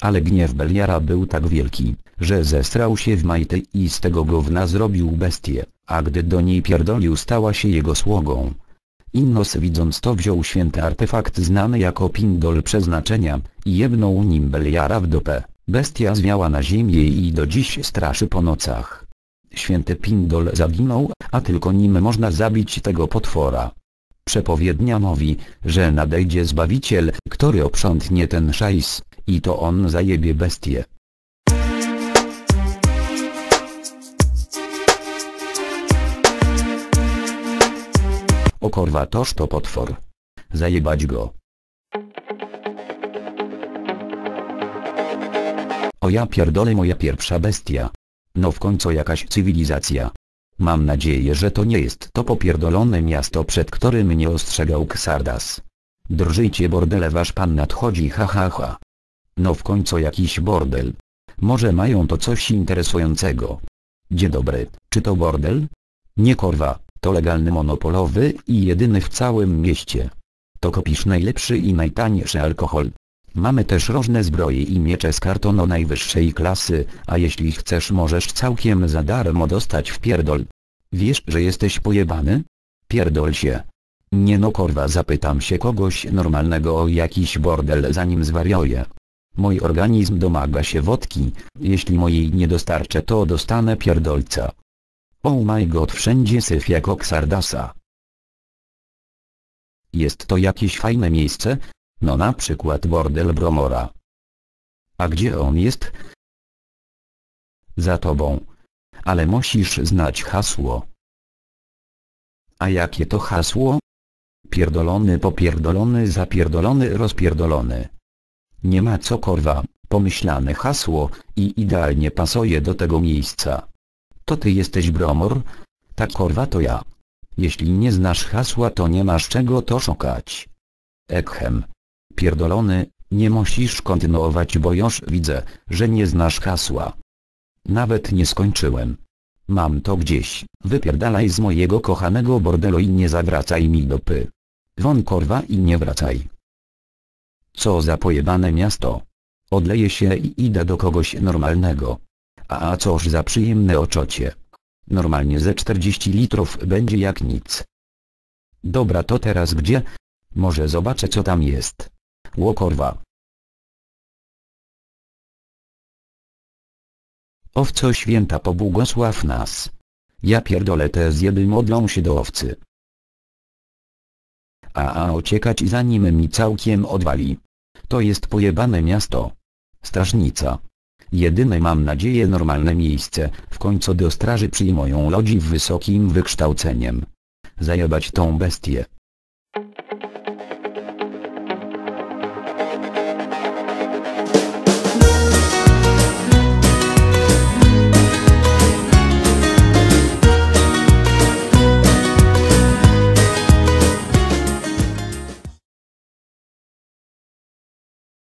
Ale gniew Beliara był tak wielki, że zestrał się w majty i z tego gówna zrobił bestię, a gdy do niej pierdolił stała się jego sługą. Innos widząc to wziął święty artefakt znany jako pindol przeznaczenia i jebnął nim Beliara w dupę. Bestia zwiała na ziemię i do dziś straszy po nocach. Święty pindol zaginął, a tylko nim można zabić tego potwora. Przepowiednia mówi, że nadejdzie Zbawiciel, który oprzątnie ten szajs, i to on zajebie bestię. O korwa toż to potwor. Zajebać go. O ja pierdolę moja pierwsza bestia. No w końcu jakaś cywilizacja. Mam nadzieję, że to nie jest to popierdolone miasto, przed którym mnie ostrzegał Ksardas. Drżyjcie bordele wasz pan nadchodzi ha ha ha. No w końcu jakiś bordel. Może mają to coś interesującego. Dzień dobry, czy to bordel? Nie korwa, to legalny monopolowy i jedyny w całym mieście. To kopisz najlepszy i najtańszy alkohol. Mamy też różne zbroje i miecze z kartonu najwyższej klasy, a jeśli chcesz możesz całkiem za darmo dostać w pierdol. Wiesz, że jesteś pojebany? Pierdol się. Nie no korwa zapytam się kogoś normalnego o jakiś bordel zanim zwariuję. Mój organizm domaga się wodki, jeśli mojej nie dostarczę to dostanę pierdolca. Oh my god wszędzie syf jak Oksardasa. Jest to jakieś fajne miejsce? No na przykład bordel Bromora. A gdzie on jest? Za tobą. Ale musisz znać hasło. A jakie to hasło? Pierdolony popierdolony zapierdolony rozpierdolony. Nie ma co korwa, pomyślane hasło, i idealnie pasuje do tego miejsca. To ty jesteś Bromor? Tak korwa to ja. Jeśli nie znasz hasła to nie masz czego to szukać. Ekhem. Pierdolony, nie musisz kontynuować bo już widzę, że nie znasz hasła. Nawet nie skończyłem. Mam to gdzieś, wypierdalaj z mojego kochanego bordelu i nie zawracaj mi dopy. Won korwa i nie wracaj. Co za pojebane miasto. Odleję się i idę do kogoś normalnego. A, a coż za przyjemne oczocie. Normalnie ze 40 litrów będzie jak nic. Dobra to teraz gdzie? Może zobaczę co tam jest. Łokorwa. Owco święta pobłogosław nas. Ja pierdolę te zjeby modlą się do owcy. A a ociekać zanim mi całkiem odwali. To jest pojebane miasto. Strażnica. Jedyne mam nadzieję normalne miejsce, w końcu do straży przyjmują ludzi w wysokim wykształceniem. Zajebać tą bestię.